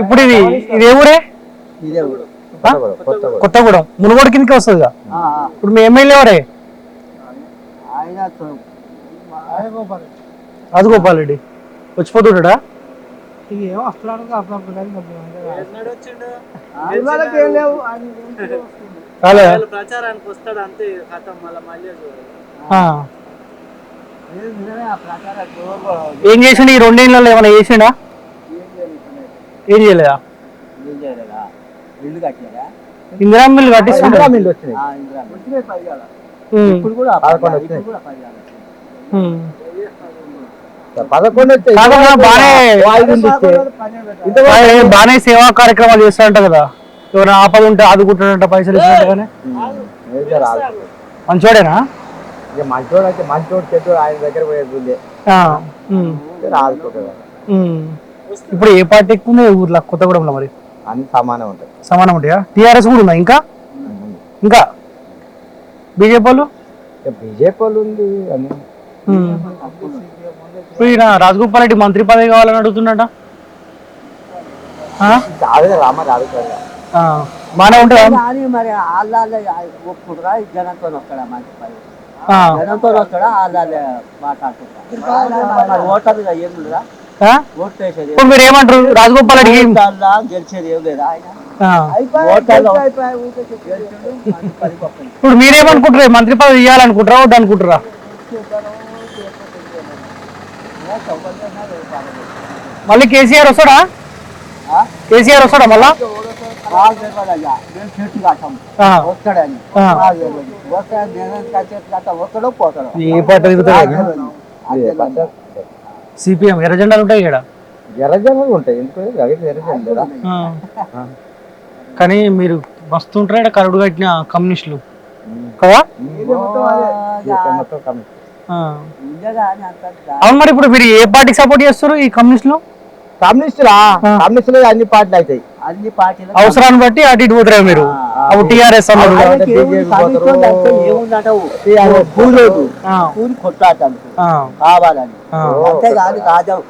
ఇప్పుడు ఇది ఇది ఏ ఊరే? ఇదే ఊరు? కొత్తగూడెం. మునుగోడు కిందకి వస్తుందిగా. ఇప్పుడు మీ ఎమ్మెల్యే ఎవరే? రాజగోపాల్ రెడ్డి వచ్చిపోతుంటాడా? ఏం ప్రచారానికి వస్తాడు అంతే చేసిండు? ఈ రెండేళ్ళలో ఏమైనా చేసిండా. ఏం చేయలేదా? ఇందిరా మిల్లు. వచ్చినాయి. ఇప్పుడు కూడా పదకొండు వచ్చాయి. కాకుండా బానే సేవా కార్యక్రమాలు చేస్తారంట కదా ఎవరైనా ఆపద ఉంటే ఆదుకుంటాడంట పైసలు ఇచ్చినట్టుగానే. మంచోడేనా? మంచోడు అయితే మంచోడు చెట్టు ఆయన దగ్గర పోయేది ఇప్పుడు ఏ పార్టీ ఎక్కువ ఉంది ఊర్లో? కొత్తగూడెంలో మరి? అన్ని సమానం ఉంటాయి. సమానం ఉంటాయా? టీఆర్ఎస్ కూడా ఉందా ఇంకా? ఇంకా? బీజేపీ వాళ్ళు? బీజేపీ వాళ్ళు ఉంది అని. ఉమ్. ఇప్పుడు ఈయన రాజగోపాల్ రెడ్డి మంత్రి పదవి కావాలని అడుగుతున్నాడ? ఆ? అదే రామ అడుగుతాడు ఆ. బానే ఉంటుందా కానీ మరి జనంతో వస్తాడా మంచి పని? ఆ. జనంతో వస్తాడా మాట్లాడుతుంటా ఇప్పుడు మీరు ఏమంటారు? రాజగోపాల్ గెలిచేది ఏం లేదా గొప్పది. ఇప్పుడు మీరేమనుకుంటారు మంత్రి పదవి ఇవ్వాలనుకుంటారా వద్దు అనుకుంటారా మళ్ళీ కేసీఆర్ వస్తాడా? ఆ? కేసీఆర్ వస్తాడా మళ్ళా? ఏ తెలియదు. సిపిఎం ఎర్ర జెండాలు ఉంటాయి ఇక్కడ. ఎర్రజనులు ఉంటాయి. ఎందుకు? అవి ఎర్రజనులు లేదా కానీ మీరు మస్తు ఉంటారు ఇక్కడ కరుడు కట్టిన కమ్యూనిస్టులు. కదా. అవును మరి ఇప్పుడు మీరు ఏ పార్టీకి సపోర్ట్ చేస్తారు ఈ కమ్యూనిస్టులు? కమ్యూనిస్టులా? కమ్యూనిస్టులు అన్ని పార్టీలు అవుతాయి. అన్ని పార్టీలు అవసరాన్ని బట్టి అటు ఇటు పోతారు మీరు. టీఆర్ఎస్ అన్నారు. కదా. కూలి కొట్లాడటానికి ఆ. కావాలని. అంతేగాని రాజా